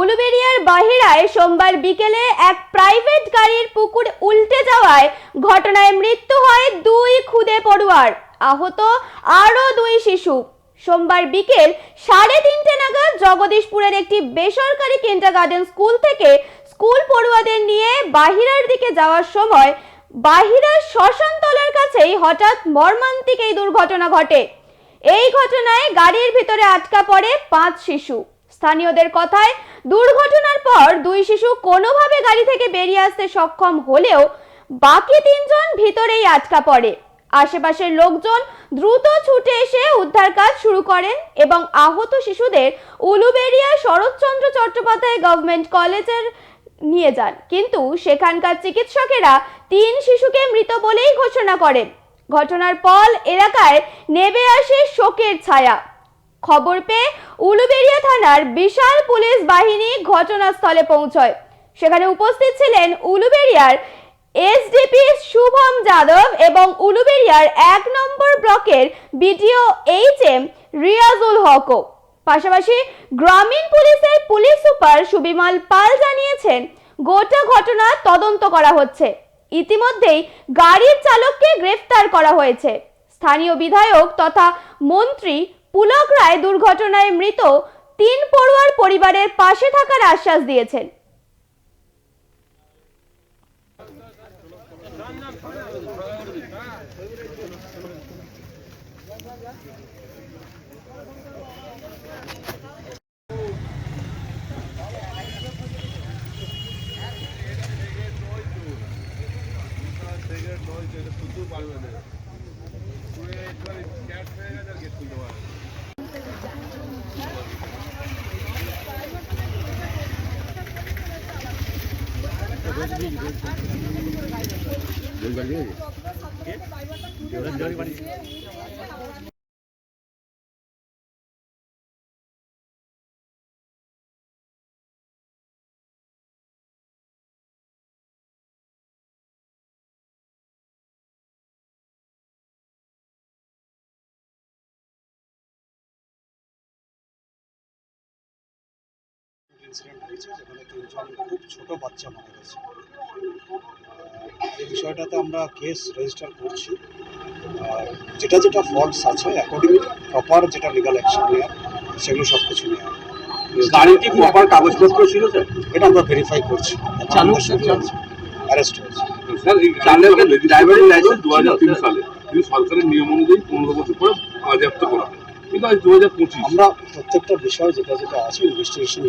উলুবেড়িয়ার বাহিরায় সোমবার বিকেলে এক প্রাইভেট গাড়ির পুকুর উল্টে যাওয়ায় ঘটনায় মৃত্যু হয় দুই খুদে পড়ুয়ার। আহত আরও দুই শিশু। সোমবার বিকেল সাড়ে তিনটে নাগাদ জগদীশপুরের একটি বেসরকারি কিন্ডারগার্টেন স্কুল থেকে স্কুল পড়ুয়াদের নিয়ে বাহিরার দিকে যাওয়ার সময় বাহিরার শ্মশানতলার কাছেই হঠাৎ মর্মান্তিক এই দুর্ঘটনা ঘটে। এই ঘটনায় গাড়ির ভিতরে আটকা পড়ে পাঁচ শিশু। স্থানীয়দের কথায়, দুর্ঘটনার পর দুই শিশু কোনোভাবে গাড়ি থেকে বেরিয়ে আসতে সক্ষম হলেও বাকি তিনজন ভিতরেই আটকা পড়ে। আশেপাশের লোকজন দ্রুত ছুটে এসে উদ্ধার কাজ শুরু করেন এবং আহত শিশুদের উলুবেড়িয়া শরৎচন্দ্র চট্টোপাধ্যায় গভর্নমেন্ট কলেজের নিয়ে যান। কিন্তু সেখানকার চিকিৎসকেরা তিন শিশুকে মৃত বলেই ঘোষণা করেন। ঘটনার পর এলাকায় নেমে আসে শোকের ছায়া। খবর পেয়ে উলুবেড়িয়া থানার বিশাল পুলিশ বাহিনী ঘটনাস্থলে পৌঁছয়। সেখানে উপস্থিত ছিলেন উলুবেড়িয়ার এসডিপি শুভম যাদব এবং উলুবেড়িয়ার এক নম্বর ব্লকের বিডিও এইচ এম রিয়াজুল হকও। পাশাপাশি গ্রামীণ পুলিশের পুলিশ সুপার সুবিমল পাল জানিয়েছেন, গোটা ঘটনা তদন্ত করা হচ্ছে। ইতিমধ্যেই গাড়ির চালককে গ্রেফতার করা হয়েছে। স্থানীয় বিধায়ক তথা মন্ত্রী পুলক রায় দুর্ঘটনায় মৃত তিন পড়ুয়ার পরিবারের পাশে থাকার আশ্বাস দিয়েছেন খুব ছোট বাচ্চা মারা গেছে। এই বিষয়টাতে আমরা কেস রেজিস্টার করছি। আর যেটা যেটা ফল্টস আছে অ্যাকর্ডিং প্রপার যেটা লিগাল অ্যাকশন নেওয়ার সেগুলো সব কিছু নেওয়া গাড়ির কি প্রপার কাগজপত্র ছিল স্যার এটা আমরা ভেরিফাই করছি। চালক অ্যারেস্ট হয়েছে স্যার এই চালকের ড্রাইভারের লাইসেন্স দু হাজার তিন সালে। কিন্তু সরকারের নিয়ম অনুযায়ী পনেরো বছর পরে বাজেয়াপ্ত করা হয়। কিন্তু আজ দু হাজার পঁচিশ। আমরা প্রত্যেকটা বিষয় যেটা যেটা আছে ইনভেস্টিগেশন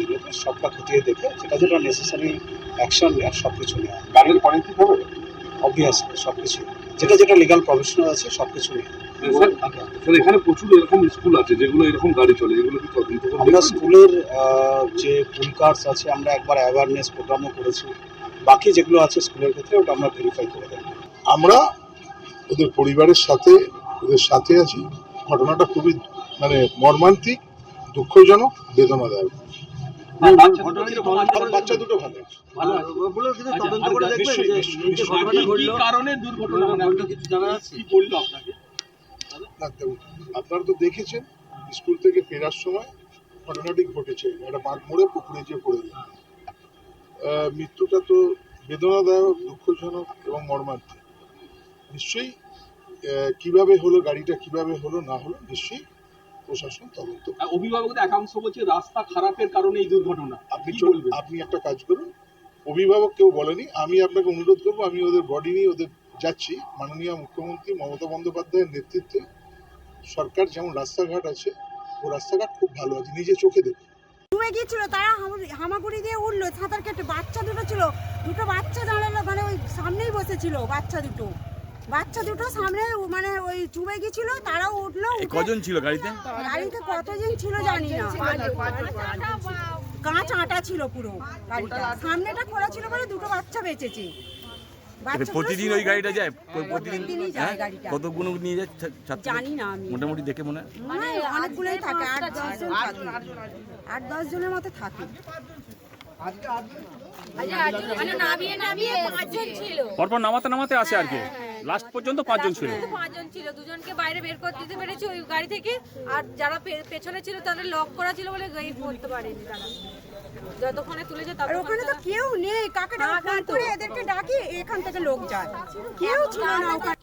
সবটা খতিয়ে দেখে যেটা যেটা নেসেসারি অ্যাকশন নেওয়ার সব কিছু নেওয়া গাড়ির ফরেন্সিক হবে অবভিয়াসলি সব কিছু যেটা যেটা লিগাল প্রফেশনাল আছে সব কিছু নেওয়া এখানে প্রচুর এরকম স্কুল আছে যেগুলো এরকম গাড়ি চলে এগুলো কি তদন্ত আমরা স্কুলের যে পুল কার্স আছে আমরা একবার অ্যাওয়ারনেস প্রোগ্রামও করেছি। বাকি যেগুলো আছে স্কুলের ক্ষেত্রে ওটা আমরা ভেরিফাই করে দেবো। আমরা ওদের পরিবারের সাথে ওদের সাথে আছি। ঘটনাটা খুবই মানে মর্মান্তিক দুঃখজনক বেদনাদায়ক। বাচ্চা দুটো ভালো নিশ্চয়ই। কারণে দুর্ঘটনা মানে আপনার তো দেখেছেন স্কুল থেকে ফেরার সময় ঘটনাটি ঘটেছে। একটা বাঘ মোড়ে পুকুরে যেয়ে পড়ে যায় মৃত্যুটা তো বেদনাদায়ক দুঃখজনক এবং মর্মান্তিক। নিশ্চয়ই কীভাবে হলো গাড়িটা কীভাবে হলো না হলো নিশ্চয়ই প্রশাসন তদন্ত অভিভাবকদের একাংশ বলছে রাস্তা খারাপের কারণে এই দুর্ঘটনা। আপনি কি চল- বলবেন? আপনি একটা কাজ করুন। অভিভাবক কেউ বলেনি আমি আপনাকে অনুরোধ করব আমি ওদের বডি নিয়ে ওদের যাচ্ছি। মাননীয় মুখ্যমন্ত্রী মমতা বন্দ্যোপাধ্যায়ের নেতৃত্বে সরকার যেমন রাস্তাঘাট আছে ও রাস্তাঘাট খুব ভালো আছে নিজে চোখে দেখে ডুবে গিয়েছিল তারা হাম- হামাগুড়ি দিয়ে উঠল সাঁতার কেটে বাচ্চা দুটো ছিল দুটো বাচ্চা দাঁড়াল মানে ওই সামনেই বসেছিল বাচ্চা দুটো। বাচ্চা দুটো সামনে মানে ওই চুবে গিয়েছিল তারাও উঠল উঠে- কজন ছিল গাড়িতে? গাড়িতে কতজন ছিল জানি না। কাঁচ আটা ছিল পুরো গাড়িটা। সামনেটা খোলা ছিল বলে দুটো বাচ্চা বেঁচেছে। প্রতিদিন ওই গাড়িটা যায়? হ্যাঁ, প্রতিদিন হ্যাঁ? কতগুলো নিয়ে যায় ছাত্র জানি না আমি। মোটামুটি দেখে মনে হয়? মানে অনেকগুলোই থাকে আট দশ জন আট দশ জনের মতো থাকে। মানে নামিয়ে নামিয়ে পাঁচজন ছিল। পরপর নামাতে নামাতে আসে আর কি? লাস্ট পর্যন্ত পাঁচজন ছিল। পাঁচজন ছিল। দুজনকে বাইরে বের করে দিতে পেরেছি ওই গাড়ি থেকে। আর যারা পেছনে ছিল তাদের লক করা ছিল বলে গাড়ি করতে পারেনি তারা। যতক্ষণে তুলে যায় আর ওখানে তো কেউ নেই। কাকে ডাকা করে এদেরকে ডাকি এখান থেকে লোক যায়। কেউ ছিল না ওখানে।